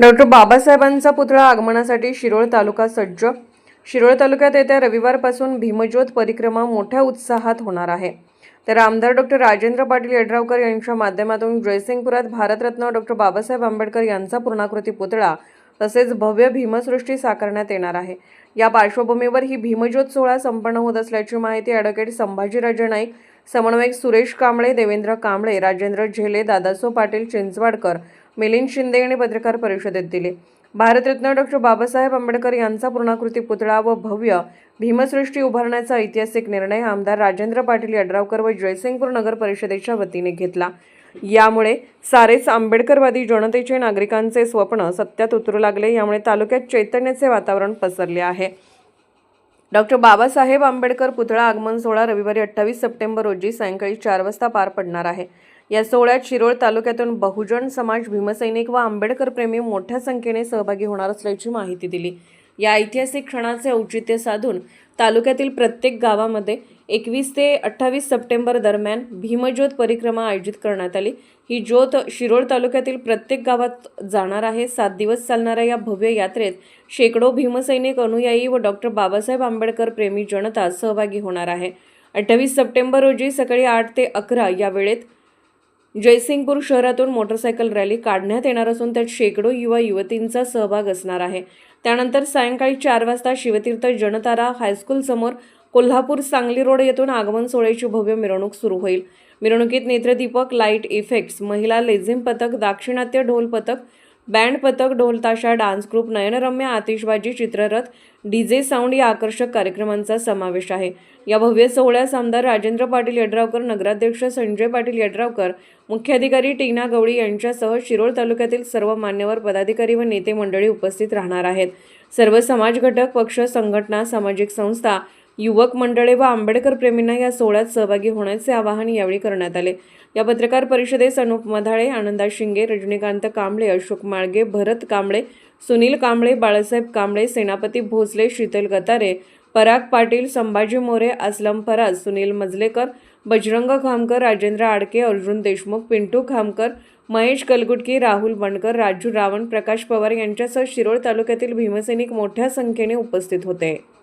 Doctor बाबासाहेबांचा पुतळा आगमनासाठी शिरोळ तालुका सज्ज. शिरोळ तालुक्यात येत्या रविवारपासून भीमज्योत परिक्रमा मोठ्या उत्साहात होणार आहे. तर आमदार डॉक्टर राजेंद्र पाटील यड्रावकर यांच्या माध्यमातून जयसिंगपुरात भारतरत्न डॉक्टर बाबासाहेब आंबेडकर यांचा पूर्णाकृती पुतळा तसेच भव्य भीमसृष्टी साकारण्यात येणार आहे. या पार्श्वभूमीवर ही भीमज्योत सोहळा संपन्न होत असल्याची माहिती ॲडव्होकेट संभाजीराजे नाईक समन्वयक सुरेश कांबळे देवेंद्र कांबळे राजेंद्र झेले दादासो पाटील चिंचवाडकर मिलिंद शिंदे यांनी पत्रकार परिषदेत दिली. भारतरत्न डॉक्टर बाबासाहेब आंबेडकर यांचा पूर्णाकृती पुतळा व भव्य भीमसृष्टी उभारण्याचा ऐतिहासिक निर्णय आमदार राजेंद्र पाटील यड्रावकर व जयसिंगपूर नगर परिषदेच्या वतीने घेतला. यामुळे सारेच आंबेडकरवादी जनतेचे नागरिकांचे स्वप्न सत्यात उतरू लागले. यामुळे तालुक्यात चैतन्याचे वातावरण पसरले आहे. डॉक्टर बाबासाहेब आंबेडकर पुतळा आगमन सोहळा रविवारी अठ्ठावीस सप्टेंबर रोजी सायंकाळी चार वाजता पार पडणार आहे. या सोहळ्यात शिरोळ तालुक्यातून बहुजन समाज भीमसैनिक व आंबेडकर प्रेमी मोठ्या संख्येने सहभागी होणार असल्याची माहिती दिली. या ऐतिहासिक क्षणाचे औचित्य साधून तालुक्यातील प्रत्येक गावामध्ये एकवीस ते अठ्ठावीस सप्टेंबर दरम्यान भीमज्योत परिक्रमा आयोजित करण्यात आली. ही ज्योत शिरोळ तालुक्यातील प्रत्येक गावात जाणार आहे. सात दिवस चालणाऱ्या या भव्य यात्रेत शेकडो भीमसैनिक अनुयायी व डॉक्टर बाबासाहेब आंबेडकर प्रेमी जनता सहभागी होणार आहे. अठ्ठावीस सप्टेंबर रोजी सकाळी आठ ते अकरा या वेळेत जयसिंगपूर शहरातून मोटरसायकल रॅली काढण्यात येणार असून त्यात शेकडो युवा युवतींचा सहभाग असणार आहे. त्यानंतर सायंकाळी चार वाजता शिवतीर्थ जनतारा हायस्कूल समोर कोल्हापूर सांगली रोड येथून आगमन सोहळ्याची भव्य मिरवणूक सुरू होईल. मिरवणुकीत नेत्रदीपक लाइट इफेक्ट्स महिला लेझिम पथक दाक्षिणात्य ढोल पथक बँड पथक ढोलताशा डान्स ग्रुप नयनरम्य आतिषबाजी चित्ररथ डीजे साऊंड या आकर्षक कार्यक्रमांचा समावेश आहे. या भव्य सोहळ्यास आमदार राजेंद्र पाटील यड्रावकर नगराध्यक्ष संजय पाटील यड्रावकर मुख्याधिकारी टीना गवळी यांच्यासह शिरोळ तालुक्यातील सर्व मान्यवर पदाधिकारी व नेते मंडळी उपस्थित राहणार आहेत. सर्व समाज घटक पक्ष संघटना सामाजिक संस्था युवक मंडळे व आंबेडकर प्रेमींना या सोहळ्यात सहभागी होण्याचे आवाहन यावेळी करण्यात आले. या पत्रकार परिषदेस अनुप मधाळे आनंदा शिंगे रजनीकांत कांबळे अशोक माळगे भरत कांबळे सुनील कांबळे बाळासाहेब कांबळे सेनापती भोसले शीतल गतारे पराग पाटील संभाजी मोरे असलम फराज सुनील मजलेकर बजरंग खामकर राजेंद्र आडके अर्जुन देशमुख पिंटू खामकर महेश कलगुटकी राहुल बनकर राजू रावण प्रकाश पवार यांच्यासह शिरोळ तालुक्यातील भीमसैनिक मोठ्या संख्येने उपस्थित होते.